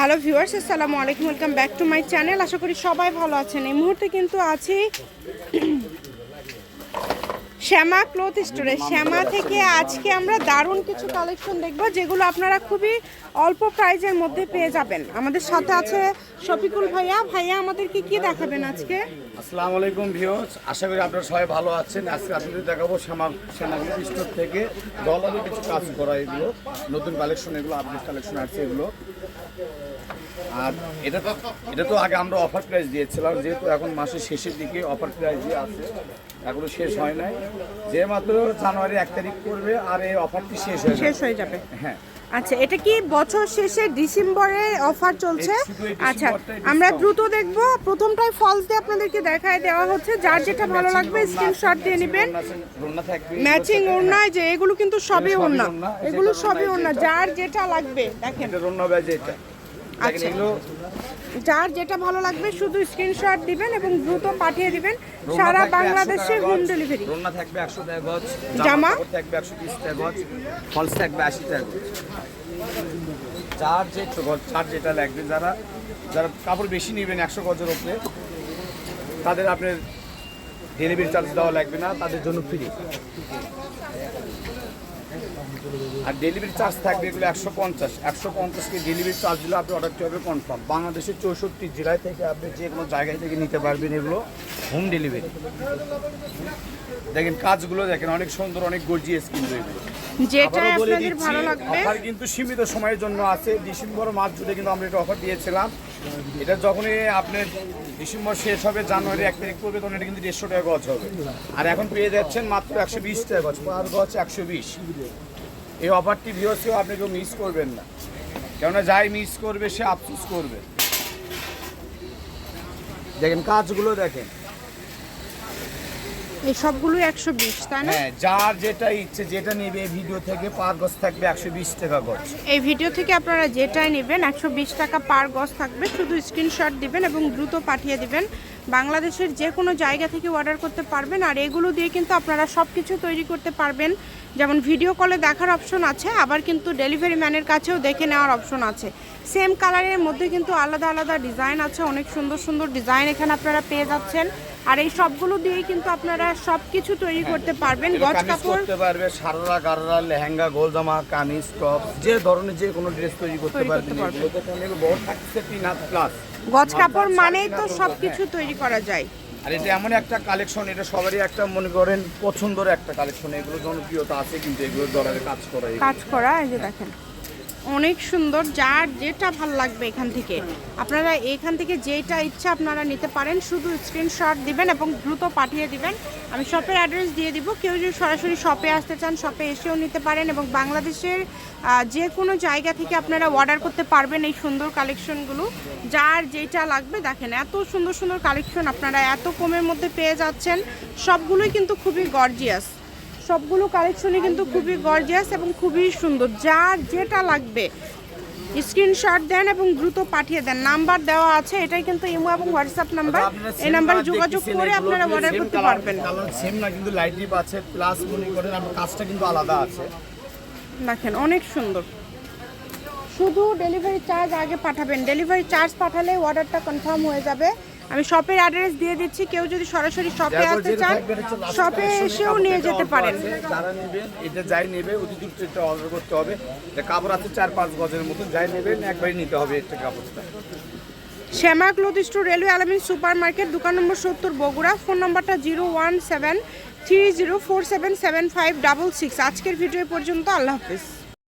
Hello viewers, আসসালামু আলাইকুম, welcome back to my channel. আশা করি সবাই ভালো আছেন। এই মুহূর্তে কিন্তু আছি শ্যামা ক্লথ স্টোরে। শ্যামা থেকে আজকে আমরা দারুণ কিছু কালেকশন দেখব, যেগুলো আপনারা খুবই অল্প প্রাইজের মধ্যে পেয়ে যাবেন। আমাদের সাথে আছে শফিকুল ভাইয়া। ভাইয়া, আমাদেরকে কি দেখাবেন আজকে? আসসালামু আলাইকুম ভিউয়ার্স। আশা করি আপনারা সবাই ভালো আছেন। আজকে আপনাদের দেখাবো শ্যামা শ্যামাগুলো স্টোর থেকে ডলারে কিছু কাজ করা এগুলো। নতুন কালেকশন এগুলো আপডেট কালেকশন আছে এগুলো। আর এটা তো এটা তো আগে আমরা অফার প্রাইস দিয়েছিলাম যেহেতু এখন মাসের শেষের দিকে অফার প্রাইস দিয়ে আছে এখনও শেষ হয় নাই। যে মাত্র জানুয়ারি এক তারিখ করবে আর এই অফারটি শেষ হয়ে শেষ হয়ে যাবে। হ্যাঁ। আচ্ছা এটা কি বছর শেষে ডিসেম্বরে অফার চলছে? আচ্ছা আমরা দ্রুত দেখব। প্রথমটাই ফলস দিয়ে আপনাদেরকে দেখায় দেওয়া হচ্ছে। যার যেটা ভালো লাগবে স্ক্রিনশট দিয়ে নেবেন। ম্যাচিং ওড়নায় যে এগুলো কিন্তু সবই ওড়না। ওড়না, এগুলো সবই ওড়না, ওড়না যার যেটা লাগবে দেখেন। এটা রোনা ব্যাজ এটা। আচ্ছা। যার যেটা ভালো লাগবে শুধু স্ক্রিনশট দিবেন এবং দ্রুত পাঠিয়ে দিবেন। সারা 100 বাংলাদেশে হোম ডেলিভারি রোনা থাকবে একশো টাকা গজ জামা? থাকবে একশো বিশ টাকা গজ ফলস থাকবে আশি টাকা গজ। যার যে যার যেটা লাগবে যারা যারা কাপড় বেশি নেবেন একশো গজের উপরে তাদের আপনার ডেলিভারি চার্জ দেওয়া লাগবে না তাদের জন্য ফ্রি আর ডেলিভারি চার্জ থাকবে এগুলো একশো পঞ্চাশ। একশো পঞ্চাশকে ডেলিভারি চার্জ দিলে আপনি অর্ডারটি হবে কনফার্ম বাংলাদেশের চৌষট্টি জেলায় থেকে আপনি যে কোনো জায়গায় থেকে নিতে পারবেন এগুলো। Home delivery. দেখেন কাজগুলো দেখেন অনেক সুন্দর অনেক গর্জিয়াস কিন্তু এগুলো। যেটা আপনাদের ভালো লাগবে। অফার কিন্তু সীমিত সময়ের জন্য আছে। ডিসেম্বর মাস জুড়ে কিন্তু আমরা এটা অফার দিয়েছিলাম। এটা যখনই আপনার ডিসেম্বর শেষ হবে জানুয়ারি এক তারিখ পড়বে তখন এটা কিন্তু দেড়শো টাকা গজ হবে। আর এখন পেয়ে যাচ্ছেন মাত্র একশো বিশ টাকা গজ পার গজ একশো বিশ। এই অফারটি ভিওসিও আপনি কেউ মিস করবেন না। কেননা যাই মিস করবে সে আফসোস করবে। দেখেন কাজগুলো দেখেন। এই সবগুলো একশো বিশ তাই না? হ্যাঁ যার যেটা ইচ্ছে যেটা নেবে এই ভিডিও থেকে পার গজ থাকবে একশো বিশ টাকা গজ। এই ভিডিও থেকে আপনারা যেটাই নেবেন একশো বিশ টাকা পার গজ থাকবে শুধু স্ক্রিনশট দিবেন এবং দ্রুত পাঠিয়ে দিবেন। বাংলাদেশের যে কোনো জায়গা থেকে অর্ডার করতে পারবেন আর এগুলো দিয়ে কিন্তু আপনারা সব কিছু তৈরি করতে পারবেন। যেমন ভিডিও কলে দেখার অপশন আছে আবার কিন্তু ডেলিভারি ম্যানের কাছেও দেখে নেওয়ার অপশন আছে। সেম কালারের মধ্যে কিন্তু আলাদা আলাদা ডিজাইন আছে অনেক সুন্দর সুন্দর ডিজাইন এখানে আপনারা পেয়ে যাচ্ছেন। আর এই সবগুলো দিয়েই কিন্তু আপনারা সব কিছু তৈরি করতে পারবেন। গজ কাপড়। করতে পারবে সারারা গাররা লেহেঙ্গা গোল জামা কামিজ টপ যে ধরনের যে কোনো ড্রেস তৈরি করতে পারবেন। বড় থাকছে তিন হাত প্লাস গজ কাপড় মানেই তো সব কিছু তৈরি করা যায়। আর এটা এমন একটা কালেকশন এটা সবারই একটা মনে করেন পছন্দের একটা কালেকশন এগুলো জনপ্রিয়তা আছে কিন্তু এগুলো ডলারে কাজ করা কাজ করা এই যে দেখেন। অনেক সুন্দর, যার যেটা ভালো লাগবে এখান থেকে। আপনারা এখান থেকে যেটা ইচ্ছা আপনারা নিতে পারেন, শুধু স্ক্রিনশট দিবেন এবং দ্রুত পাঠিয়ে দিবেন। আমি শপের অ্যাড্রেস দিয়ে দিব। কেউ যদি সরাসরি শপে আসতে চান শপে এসেও নিতে পারেন এবং বাংলাদেশের যে কোনো জায়গা থেকে আপনারা অর্ডার করতে পারবেন এই সুন্দর কালেকশনগুলো যার যেটা লাগবে দেখেন, এত সুন্দর সুন্দর কালেকশন আপনারা এত কমের মধ্যে পেয়ে যাচ্ছেন। সবগুলোই কিন্তু খুবই গর্জিয়াস সবগুলো কালেকশনই কিন্তু খুবই গর্জিয়াস এবং খুবই সুন্দর। যা যেটা লাগবে স্ক্রিনশট দেন এবং দ্রুত পাঠিয়ে দেন। নাম্বার দেওয়া আছে এটাই কিন্তু ইমো এবং হোয়াটসঅ্যাপ নাম্বার আপনারা এই নাম্বারে যোগাযোগ করে আপনারা অর্ডার করতে পারবেন। কালার সেম না কিন্তু লাইট ডিপ আছে প্লাস মনে করেন আপনার কাজটা কিন্তু আলাদা আছে। দেখেন অনেক সুন্দর। শুধু ডেলিভারি চার্জ আগে পাঠাবেন। ডেলিভারি চার্জ পাঠালে অর্ডারটা কনফার্ম হয়ে যাবে। আমি শপের অ্যাড্রেস দিয়ে দিচ্ছি কেউ যদি সরাসরি শপে আসতে চান এটা শপে এসেও নিয়ে যেতে পারেন। যারা নেবেন এটা যাই নেবে অতি দ্রুত এটা অর্ডার করতে হবে। এটা কাপড় আছে চার পাঁচ গজের মতো যাই নেবেন একবারই নিতে হবে একটা কাপড়টা। Shyama cloth store railway Alamin super market দোকান নম্বর সত্তর বগুড়া ফোন নম্বরটা zero one seven three zero four seven seven five double six. আজকের ভিডিও পর্যন্ত আল্লাহ হাফিজ।